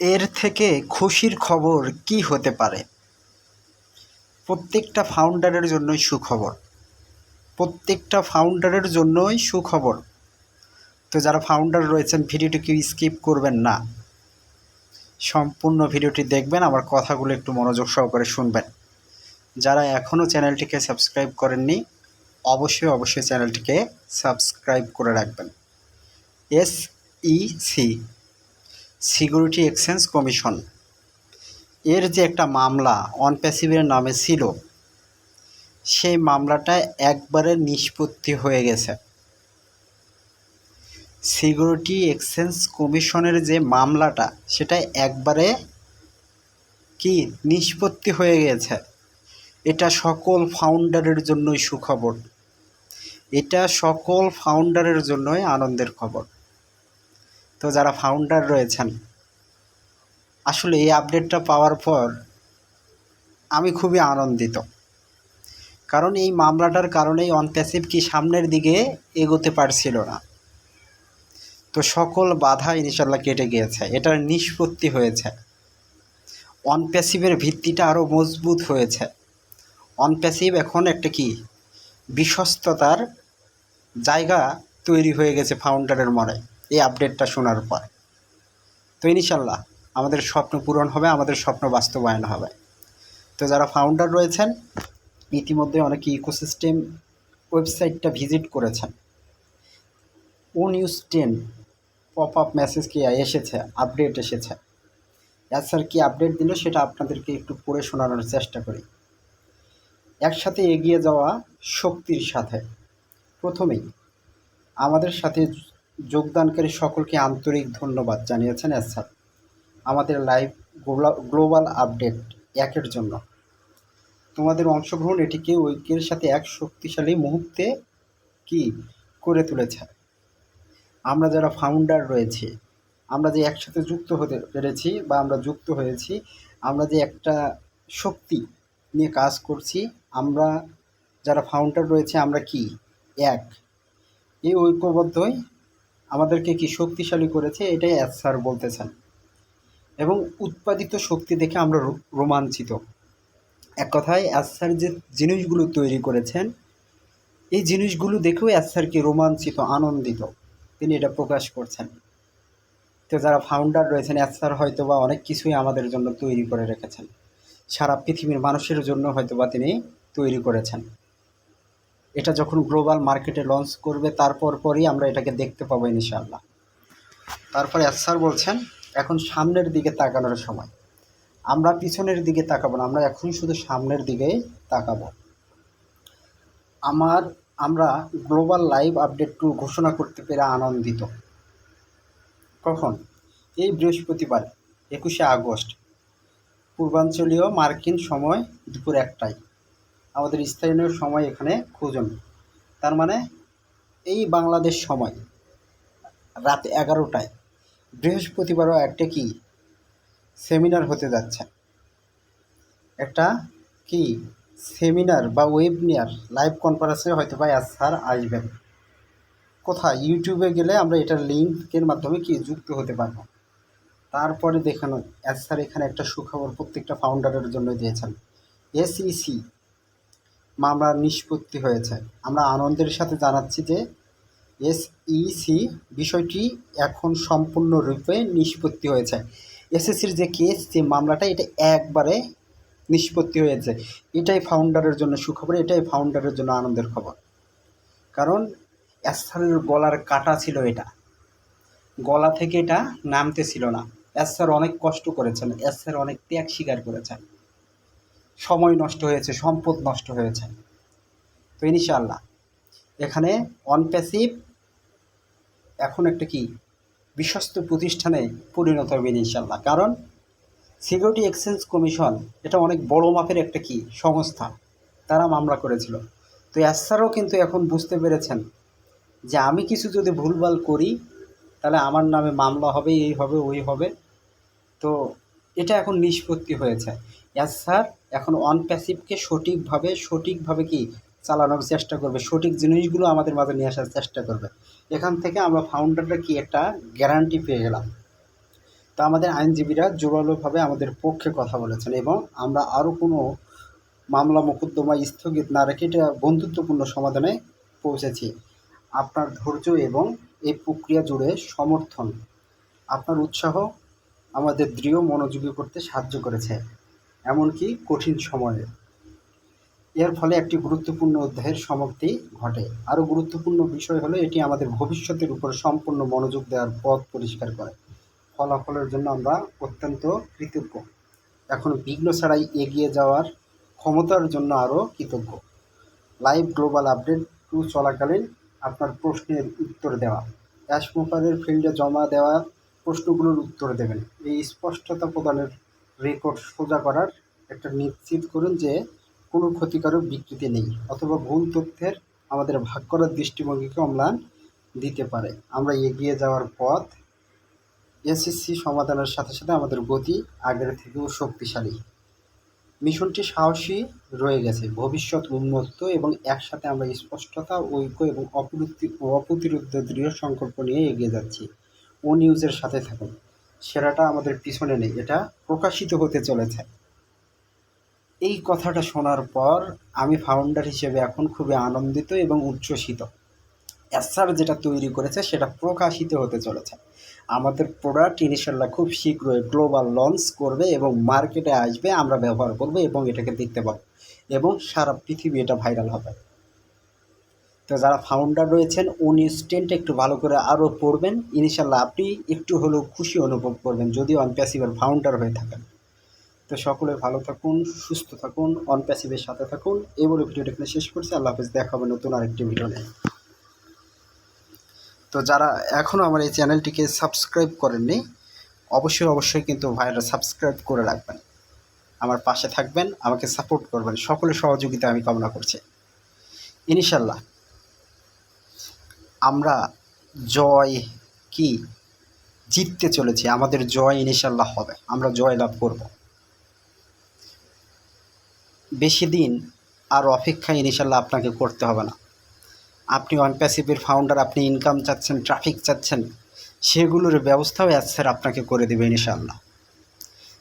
এর থেকে খুশির খবর কি হতে পারে? প্রত্যেকটা ফাউন্ডারের জন্যই সুখবর। প্রত্যেকটা ফাউন্ডারের জন্যই সুখবর। তো যারা ফাউন্ডার রয়েছেন, ভিডিওটি কেউ স্কিপ করবেন না। সম্পূর্ণ ভিডিওটি দেখবেন, আমার কথাগুলো একটু মনোযোগ সহকারে শুনবেন। যারা এখনও চ্যানেলটিকে সাবস্ক্রাইব করেননি, অবশ্যই অবশ্যই চ্যানেলটিকে সাবস্ক্রাইব করে রাখবেন। S E C security exchange commission. এর যে একটা মামলা অন প্যাসিভের নামে ছিল, সেই মামলাটা একবারে নিষ্পত্তি হয়ে গেছে। সিকিউরিটি এক্সচেঞ্জ কমিশনের যে মামলাটা, সেটা একবারে কি নিষ্পত্তি হয়ে গেছে। এটা সকল ফাউন্ডারের জন্যই সুখবর। এটা সকল ফাউন্ডারের জন্যই আনন্দের খবর। তো যারা ফাউন্ডার রয়েছেন, আসলে এই আপডেটটা পাওয়ার পর আমি খুবই আনন্দিত। কারণ এই মামলাটার কারণেই অনপ্যাসিভ কি সামনের দিকে এগোতে পারছিল না। তো সকল বাধা ইনশাল্লাহ কেটে গিয়েছে, এটার নিষ্পত্তি হয়েছে। অনপ্যাসিভের ভিত্তিটা আরও মজবুত হয়েছে। অনপ্যাসিভ এখন একটা কি বিশ্বস্ততার জায়গা তৈরি হয়ে গেছে ফাউন্ডারের মনে। এই আপডেটটা শোনার পর। তো ইনশাল্লাহ আমাদের স্বপ্ন পূরণ হবে, আমাদের স্বপ্ন বাস্তবায়ন হবে। তো যারা ফাউন্ডার রয়েছেন, ইতিমধ্যে অনেকে ইকোসিস্টেম ওয়েবসাইটটা ভিজিট করেছেন। ও news ten pop up message কি এসেছে আপডেট এসেছে। স্যার কি আপডেট দিল সেটা আপনাদেরকে একটু পড়ে শোনানোর চেষ্টা করি। একসাথে এগিয়ে যাওয়া শক্তির সাথে। প্রথমেই আমাদের সাথে যোগদানকারী সকলকে আন্তরিক ধন্যবাদ জানিয়েছেন স্যার আমাদের লাইভ গ্লোবাল আপডেট একের জন্য। তোমাদের অংশগ্রহণ এটিকে ঐক্যের সাথে এক শক্তিশালী মুহূর্তে কি করে তুলেছে? আমরা যারা ফাউন্ডার রয়েছে, আমরা যে একসাথে যুক্ত হতে পেরেছি বা আমরা যুক্ত হয়েছি, আমরা যে একটা শক্তি নিয়ে কাজ করছি, আমরা যারা ফাউন্ডার রয়েছে, আমরা কি? এক। এই ঐক্যবদ্ধই আমাদেরকে কি শক্তিশালী করেছে, এটাই অ্যাসার বলতেছেন। এবং উৎপাদিত শক্তি দেখে আমরা রোমাঞ্চিত। এক কথায় স্যার যে জিনিসগুলো তৈরি করেছেন, এই জিনিসগুলো দেখেও এস স্যার কি রোমাঞ্চিত, আনন্দিত। তিনি এটা প্রকাশ করছেন। তো যারা ফাউন্ডার রয়েছেন স্যার হয়তো বা অনেক কিছুই আমাদের জন্য তৈরি করে রেখেছেন। সারা পৃথিবীর মানুষের জন্য হয়তো বা তিনি তৈরি করেছেন। এটা যখন গ্লোবাল মার্কেটে লঞ্চ করবে তারপর পরই আমরা এটাকে দেখতে পাবো ইনশাল্লাহ তারপরে স্যার বলছেন, এখন সামনের দিকে তাকানোর সময়। আমরা পিছনের দিকে তাকাবো না, আমরা এখন শুধু সামনের দিকেই তাকাবো। আমার, আমরা গ্লোবাল লাইভ আপডেট টু ঘোষণা করতে পেরে আনন্দিত। কখন? এই বৃহস্পতিবার, একুশে আগস্ট। পূর্বাঞ্চলীয় মার্কিন সময় দুপুর একটায়। আমাদের স্থানীয় সময় এখানে খুঁজুন। তার মানে এই বাংলাদেশ সময় রাত এগারোটায়। বৃহস্পতিবারও একটা কি? সেমিনার হতে যাচ্ছে। একটা কি? সেমিনার বা ওয়েবিনার, লাইভ কনফারেন্সে হয়তো বা স্যার আসবেন। কোথায়? ইউটিউবে গেলে আমরা এটার লিঙ্কের মাধ্যমে কি যুক্ত হতে পারব? তারপরে দেখানো এস স্যার এখানে একটা সুখবর প্রত্যেকটা ফাউন্ডারের জন্য দিয়েছেন। এসইসি মামলা নিষ্পত্তি হয়েছে। আমরা আনন্দের সাথে জানাচ্ছি যে এসইসি বিষয়টি এখন সম্পূর্ণরূপে নিষ্পত্তি হয়েছে। এসএসসির যে কেস যে মামলাটা, এটা একবারে নিষ্পত্তি হয়েছে। এটাই ফাউন্ডারের জন্য সুখবর, এটাই ফাউন্ডারের জন্য আনন্দের খবর। কারণ অ্যাসারের গলার কাটা ছিল এটা। গলা থেকে এটা নামতে ছিল না। অ্যাসার অনেক কষ্ট করেছেন। অ্যাসার অনেক ত্যাগ স্বীকার করেছেন। সময় নষ্ট হয়েছে, সম্পদ নষ্ট হয়েছে। তো ইনশাল্লাহ এখানে অনপ্যাসিভ এখন একটা কি? বিশ্বস্ত প্রতিষ্ঠানে পরিণত হবে ইনশাল্লাহ কারণ সিকিউরিটি এক্সচেঞ্জ কমিশন এটা অনেক বড় মাপের একটা কি? সংস্থা। তারা মামলা করেছিল। তো এসারও কিন্তু এখন বুঝতে পেরেছেন যে আমি কিছু যদি ভুলভাল করি, তাহলে আমার নামে মামলা হবে, এই হবে, ওই হবে। তো এটা এখন নিষ্পত্তি হয়েছে। এস স্যার এখন অন প্যাসিভকে সঠিকভাবে সঠিকভাবে কি চালানোর চেষ্টা করবে? সঠিক জিনিসগুলো আমাদের মাঝে নিয়ে আসার চেষ্টা করবে। এখান থেকে আমরা ফাউন্ডাররা কি একটা গ্যারান্টি পেয়ে গেলাম। তো আমাদের আইনজীবীরা জোরালোভাবে আমাদের পক্ষে কথা বলেছেন এবং আমরা আরও কোনো মামলা, মোকদ্দমা স্থগিত না রেখে এটা বন্ধুত্বপূর্ণ সমাধানে পৌঁছেছি। আপনার ধৈর্য এবং এই প্রক্রিয়া জুড়ে সমর্থন, আপনার উৎসাহ আমাদের দৃঢ় মনোযোগী করতে সাহায্য করেছে। এমনকি কঠিন সময়ে। এর ফলে একটি গুরুত্বপূর্ণ অধ্যায়ের সমাপ্তি ঘটে। আরও গুরুত্বপূর্ণ বিষয় হলো, এটি আমাদের ভবিষ্যতের উপর সম্পূর্ণ মনোযোগ দেওয়ার পথ পরিষ্কার করে। ফলাফলের জন্য আমরা অত্যন্ত কৃতজ্ঞ। এখন বিঘ্ন ছাড়াই এগিয়ে যাওয়ার ক্ষমতার জন্য আরও কৃতজ্ঞ। লাইভ গ্লোবাল আপডেট টু চলাকালীন আপনার প্রশ্নের উত্তর দেওয়া। অ্যাশমোকারের ফিল্ডে জমা দেওয়া প্রশ্নগুলোর উত্তর দেবেন। এই স্পষ্টতা প্রদানের রেকর্ড সোজা করার একটা নিশ্চিত করুন যে কোনো ক্ষতিকারক বিকৃতি নেই অথবা ভুল তথ্যের আমাদের ভাগ করার দৃষ্টিভঙ্গিকে অম্লান দিতে পারে। আমরা এগিয়ে যাওয়ার পথ এসএসসি সমাধানের সাথে সাথে আমাদের গতি আগের থেকেও শক্তিশালী। মিশনটি সাহসী রয়ে গেছে। ভবিষ্যৎ উন্মুক্ত এবং একসাথে আমরা স্পষ্টতা, ঐক্য এবং অপ্রতি অপ্রতিরোধ দৃঢ় সংকল্প নিয়ে এগিয়ে যাচ্ছি। ও নিউজের সাথে থাকুন। সেরাটা আমাদের পিছনে নেই, এটা প্রকাশিত হতে চলেছে। এই কথাটা শোনার পর আমি ফাউন্ডার হিসেবে এখন খুবই আনন্দিত এবং উচ্ছ্বসিত। এসআর যেটা তৈরি করেছে সেটা প্রকাশিত হতে চলেছে। আমাদের প্রোডাক্ট ইনশাল্লাহ খুব শীঘ্রই গ্লোবাল লঞ্চ করবে এবং মার্কেটে আসবে, আমরা ব্যবহার করব এবং এটাকে দেখতে পাবো। এবং সারা পৃথিবী এটা ভাইরাল হবে। তো যারা ফাউন্ডার রয়েছেন, উনি স্টেন্ট একটু ভালো করে আরও পড়বেন। ইনশাল্লাহ আপনি একটু হলেও খুশি অনুভব করবেন যদি অনপ্যাসিভের ফাউন্ডার হয়ে থাকেন। তো সকলে ভালো থাকুন, সুস্থ থাকুন অনপ্যাসিভের সাথে থাকুন। এই ভিডিওটা এখানে শেষ করছি। আল্লাহ হাফেজ, দেখা নতুন আরেকটি ভিডিও নিয়ে। তো যারা এখনও আমার এই চ্যানেলটিকে সাবস্ক্রাইব করেননি, অবশ্যই অবশ্যই কিন্তু ভাইরা সাবস্ক্রাইব করে রাখবেন। আমার পাশে থাকবেন, আমাকে সাপোর্ট করবেন। সকলের সহযোগিতা আমি কামনা করছি। ইনশাল্লাহ। আমরা জয় কি? জিততে চলেছি। আমাদের জয় ইনশাল্লাহ হবে। আমরা জয় লাভ করব। বেশি দিন আর অপেক্ষা ইনশাল্লাহ আপনাকে করতে হবে না। আপনি অনপ্যাসিভের ফাউন্ডার আপনি ইনকাম চাচ্ছেন ট্রাফিক চাচ্ছেন, সেগুলোর ব্যবস্থাও অ্যাসের আপনাকে করে দেবে ইনশাল্লাহ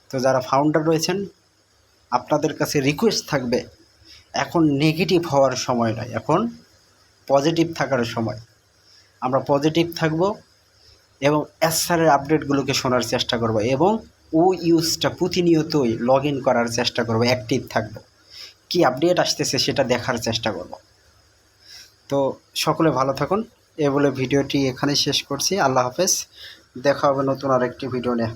তো যারা ফাউন্ডার রয়েছেন, আপনাদের কাছে রিকোয়েস্ট থাকবে, এখন নেগেটিভ হওয়ার সময় নয়, এখন পজিটিভ থাকার সময়। পজিটিভ থাকব এবং অ্যাসারের আপডেটগুলোকে শোনার চেষ্টা করব এবং ও ইউজটা প্রতিনিয়তই লগ ইন করার চেষ্টা করব অ্যাক্টিভ থাকব। কি আপডেট আসতেছে সেটা দেখার চেষ্টা করব। তো সকলে ভালো থাকুন। এ বলে ভিডিওটি এখানে শেষ করছি। আল্লাহ হাফেজ। দেখা হবে নতুন আরেকটি ভিডিও নিয়ে।